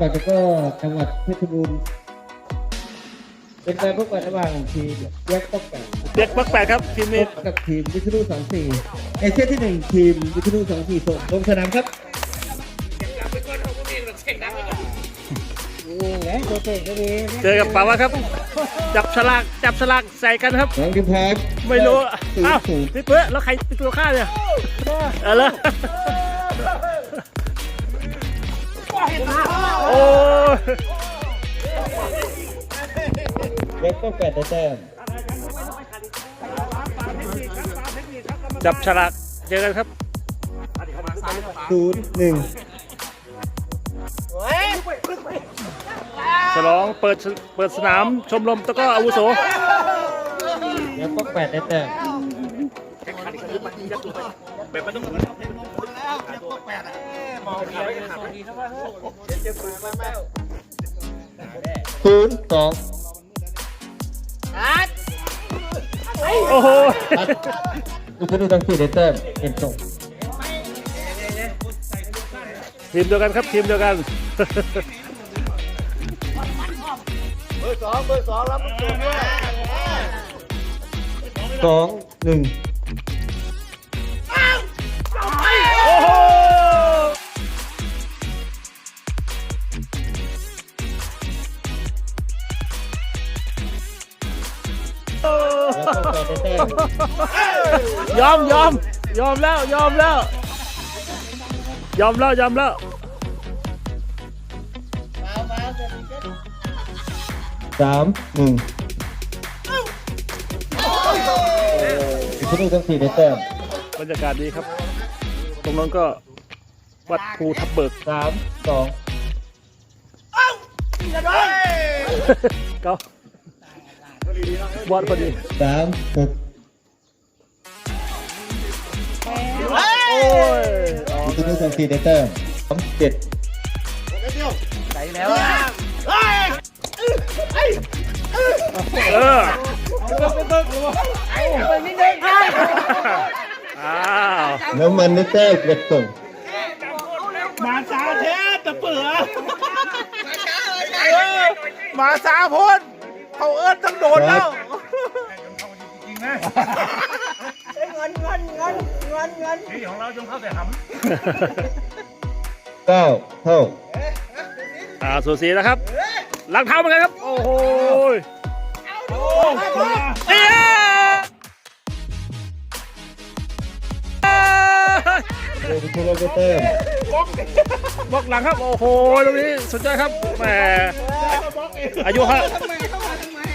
จังหวัดแล้วก็จังหวัดเพชรบูรณ์เป็นการพบกันระหว่างทีมแยกต้องแปดเด็กปักแปดครับทีมพนี้บกับทีมวิทยุสองสี่ในเซตที่หนึ่งทีมวิทยุสองสี่ส่งลงสนามครับเจอกับป่าวะครับ จับฉลากจับฉลากใส่กันครับ น้องทีมพร้อมไม่รู้ศูนเอ้าย์ศูนย์พี่เปื้อแล้วใครเป็นตัวฆ่าเนี่ยเออเลย แยกต้องแปดได้แต้มจับฉลากเจอกันครับศูนย์หนึ่งฉลองเปิดเปิดสนามชมรมตะกร้ออาวุโสแยกต้องแปดได้แต้มศูนย์สอง โอ้โหวิทยุสองสี่ได้แต้มเอ็นส่งทีมเดียวกันครับทีมเดียวกันสองหนึ่ง ยกต้องแปดได้แต้มยอมยอมยอมแล้วยอมแล้ว ยอมแล้วยอมแล้วสามหนึ่งวิทยุสองสี่ได้แต้มบรรยากาศดีครับ ตรงนั้นก็วัดภูทับเบิกสามสองเก้าวัดพอดีสามหก โอ้ยวิทยุสองสี่ได้แต้มสามเจ็ดเอออ้าวน้ำมันได้แต้มเอ็ดส่งมาสาเทศตะเปือเออมาสาพ้นเขาเอิ้นต้องโดนแล้ว เก้าเท่าอ่าสูสีนะครับหลังเท้าเหมือนกันครับ โอ้โหเอ้ยเดวิดได้แต้มบล็อกหลังครับ โอ้โหตรงนี้สุดยอดครับแหมอายุเท่า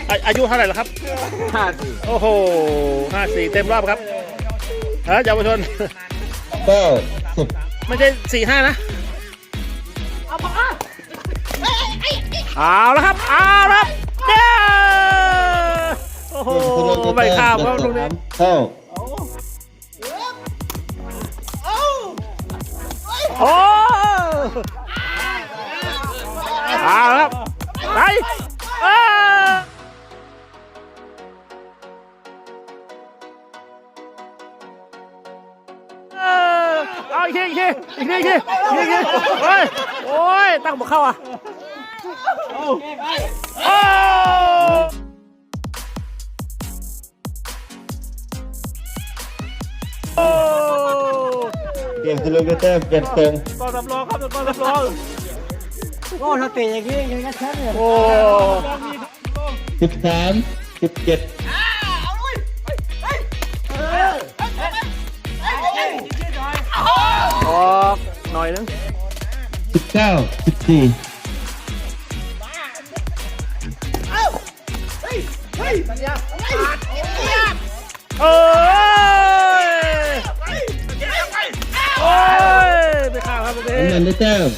อาอายุเท่าไหร่แล้วครับ ห้าสี่โอ้โหห้าสี่เต็มรอบครับ เออเยาวชนเก้าสิบไม่ใช่สี่ห้านะ เอาแล้วครับ เอาแล้วครับเด้อโอ้โหไม่ข้ามครับตรงนี้เท่าโอ้เอาแล้วครับไป อาอีกทีอีกทีอีกทีอีกทีอีกทีโอ้ยโอ้ยตั้งบ่เข้าอะโอ้โอ้เกมที่ลงได้แต้มเปลี่ยนตรงกองสำรองครับกองสำรองก็ถ้าเตะอย่างนี้ยังไงแชมป์เนี่ยโอ้สิบสามสิบเจ็ด หน่อยนึงสิบเก้าสิบสี่เอ้ยโอ้ยไปข้าวครับตรงนี้น้ำมันได้แต้ม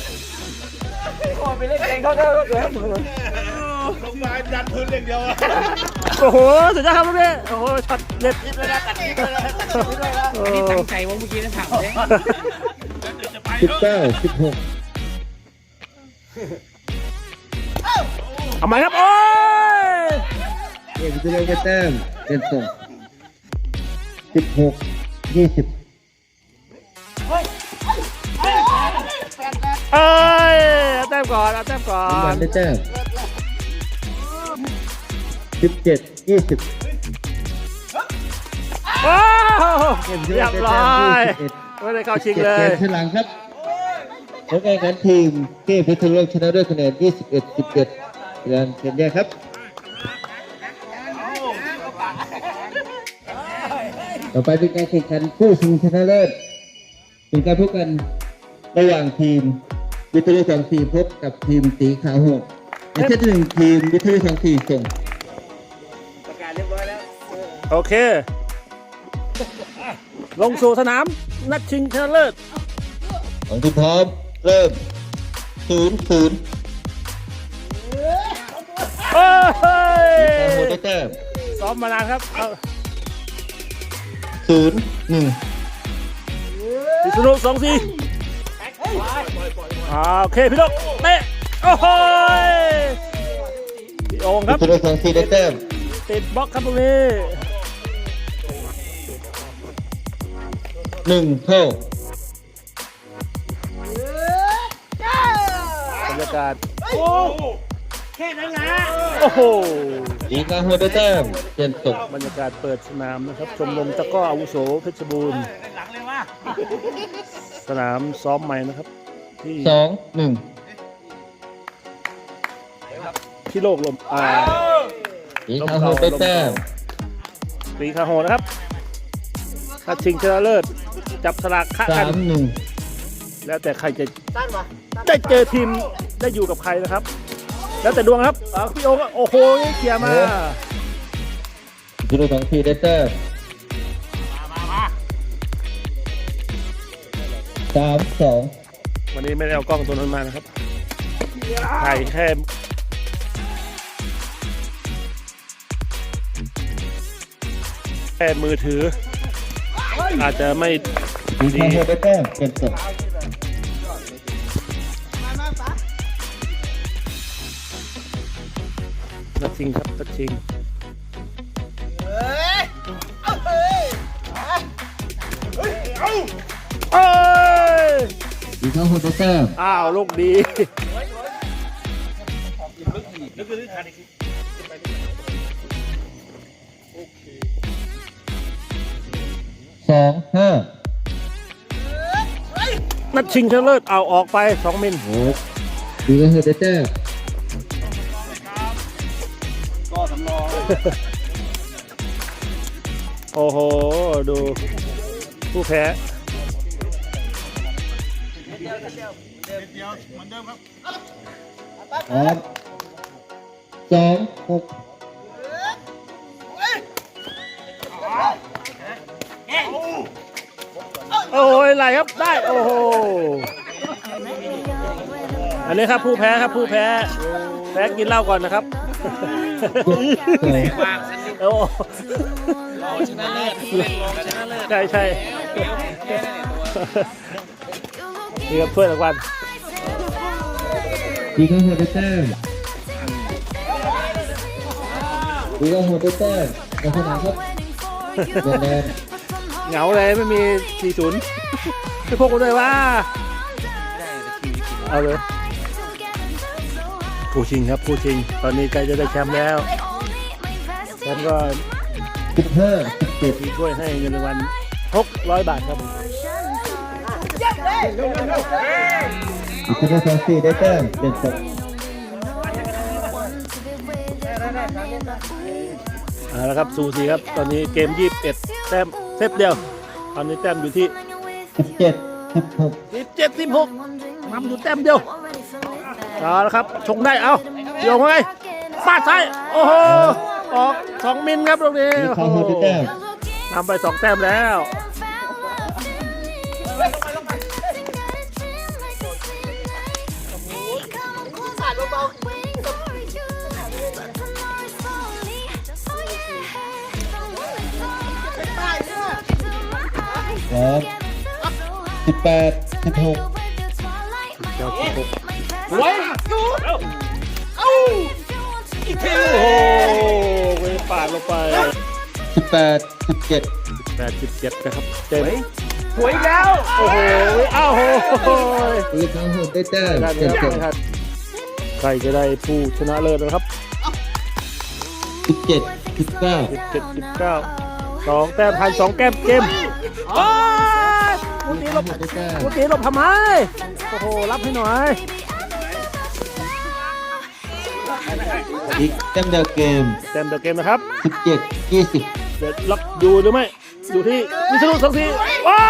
โอ้โหสุดยอดครับตรงนี้โอ้โหช็อตเด็ดโอ้ตั้งใจว่าเมื่อกี้นั่นถามเลย สิบเก้าสิบหกเอาใหม่ครับ โอ้ยเกมที่ลงได้แต้มเปลี่ยนส่งสิบหกยี่สิบเอ้ยเอาแต้มก่อนเอาแต้มก่อน้ำหวานนได้แต้มสิบเจ็ดยี่สิบโอ้โหเกมเรียบร้อย ไม่ได้เข้าชิงเลยเกมที่หลังครับ ผลการแข่งขันทีมเก้พิทยาโลกชนะด้วยคะแนน 21 17เดือนเกมแยกครับต่อไปเป็นการแข่งขันคู่ชิงชนะเลิศเป็นการพบกันระหว่างทีมวิทยุสองสี่พบกับทีมสีขาวโหดในเซตที่หนึ่งทีมวิทยุสองสี่ส่งโอเค ลงสู่สนาม นัดชิงชนะเลิศของทีมพร้อม เริ่มศูนย์ศูนย์เฮ้สีขาวโหดยได้แต้มซ้อมมานานครับเอาศูนย์หนึ่งพิษณุสองสี่อ่าโอเคพี่นกเตะโอ้โหยพี่โองควิรับทยุสองสี่ได้แต้มติดบล็อกครับตรงนี้หนึ่งเท่า บรรยากาศ โอ้แค่นั้นนะโอ้โหสีขาวโหดได้แต้มเปลี่ยนส่งบรรยากาศเปิดสนามนะครับชมรมตะกร้ออาวุโสเพชรบูรณ์สนามซ้อมใหม่นะครับ ที่สองหนึ่งที่โลกลมอ่าสีขาวโหดได้แต้มปีคาโหนะครับถ้าชิงชนะเลิศจับสลากคะสากันมหนึ่งแล้วแต่ใครจะได้เจอทีม ได้อยู่กับใครนะครับ แล้วแต่ดวงครับอ่าพี่โอก็โอ้โหเคลียร์มาวิทยุสองสี่ได้แต้มสามสองวันนี้ไม่ได้เอากล้องตัวนั้นมานะครับถ่ายแค่แค่มือถือ อาจจะไม่สีขาวโหดได้แต้มเปลี่ยนส่ง นัดชิงครับนัดชิงเอ้ยสีขาวโหดได้แต้มอ้าวลูกดีสองห้านัดชิงชนะเลิศเอาออกไป2มิลโอ้สีขาวโหดได้แโอ้โห ดูผู้แพ้พร้อมสองหกโอ้ยไหลครับได้ โอ้โห อันนี้ครับผู้แพ้ครับผู้แพ้ แพ้กินเหล้าก่อนนะครับ โอ้ใช่ใช่นี่ครับถ้วยรางวัลสีขาวโหดได้แต้มสีขาวโหดได้แต้มในสนามครับเดินแดนเหงาเลยไม่มี 40ไม่พกกันด้วยว่า เอาเลย ผู้ชิงครับผู้ชิง ตอนนี้ใกล้จะได้แชมป์แล้วแชมป์ก็สิบห้าสิบเจ็ดมีถ้วยให้เงินรางวัล600บาทครับอีกคนสองสี่ได้แต้มเปลี่ยนส่งเอาละครับสูสีครับ ตอนนี้เกม21แต้มเซตเดียว ตอนนี้แต้มอยู่ที่สิบเจ็ดสิบหก17 16นำอยู่แต้มเดียว เอาละครับชงได้เอาเดี๋ยวไงฟาดซ้ายโอ้โหออก2มิลครับตรงนี้สีโอ้ขาวโหโหดได้แต้มนำไป2แต้มแล้วพร้อมสิบแปดสิบหกเจ้าสิบหก ไว้โอ้โหไปปาดลงไปสิบแปดสิบเจ็ด87นะครับเต็มสวยแล้ว โอ้โหอ้าวโหทีมขาวโหดได้แต้มได้เจ็ดคเจ็รัดบครับใครจะได้ผู้ชนะเลิศนะครับสิบเจ็ดสิบเก้าเจ็ดสิบเก้าสองแต้มพันสองแก้มเกมโอ้ยมุตีหลบได้แต้มมุตีหลบทำไม โอ้โห รับให้หน่อย อีกแต้มเดียวเกมแต้มเดียวเกมนะครับสิบเจ็ดยี่สิบเดี๋ยวล็อกอยู่หรือไม่อยู่ที่วิศนุสองทีว้า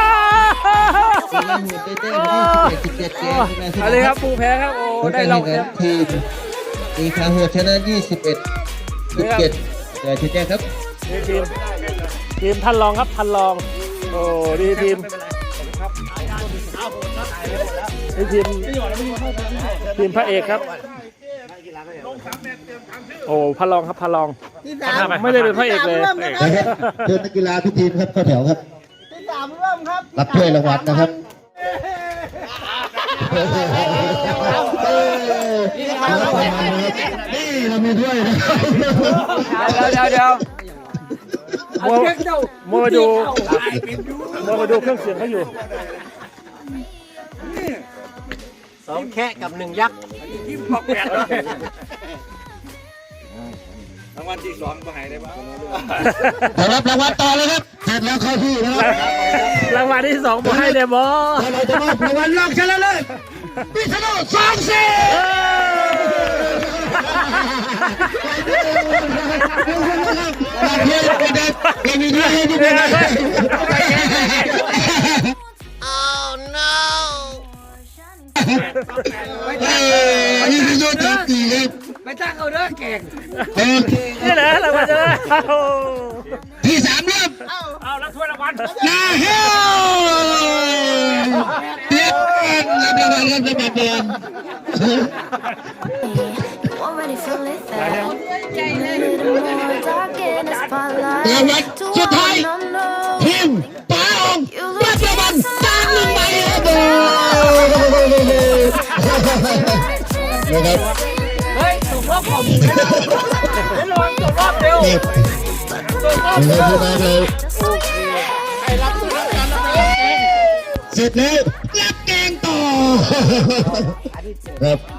ทีมขาวโหดได้แต้มยี่สิบเอ็ดสิบเจ็ดเกมชนะชอะไรนะครับผู้แพ้ครับโอ้ผลได้การล็แข่อกงขัเต็นมทีมตีขาวโหดชนะยี่สิบเอ็ดสิบเจ็ดเดี๋ยวชี้แจงครับนี่ทีมทีมท่านรองครับท่านรองโอ้ดีทีมนี่ทีมทีมพระเอกครับ โอ้พระรองครับพระรองไม่ได้เป็นพระเอกเลยนะครับเชิญนักกีฬาทุกทีมครับเข้าแถวครับ ที่สามเริ่มครับรับถ้วยรางวัลนะครับ นี่เรามีถ้วยนะครับเดี๋ยวเดี๋ยวมัวมัวมาดูมัวมาดูเครื่องเสียงเขาอยู่สองแค่กับหนึ่งยักษ์ ขอรับรางวัลต่อเลยครับเสร็จแล้วเข้าที่นะครับรางวัลที่สองมาให้เดบอเราจะมอบรางวัลรองชนะเลิศพิษณุสองสี่เราเพื่อนกันเด็กเรามีถ้วยให้ทุกคนนะเออนี่คือยอดจับตีครับ ไม่ตั้งเอาเด้อเก่งโอเคนี่แหละรางวัลจะได้โอ้ที่สามเริ่มเอาแล้วถ้วยรางวัลนาเฮลเตี้ยนรับรางวัลครับสำหรับเดือน Already feel it there. Little more dark in the spotlight. รางวัลสุดท้าย No, no. ทีมป้าองรับรางวัลสามหนึ่งใบครับผมนะครับเฮ้ยตกรอบของมึงนะเร็วลองตกรอบเร็วเก็บนะครับพี่เราเสร็จแล้วรับแกงต่อครับ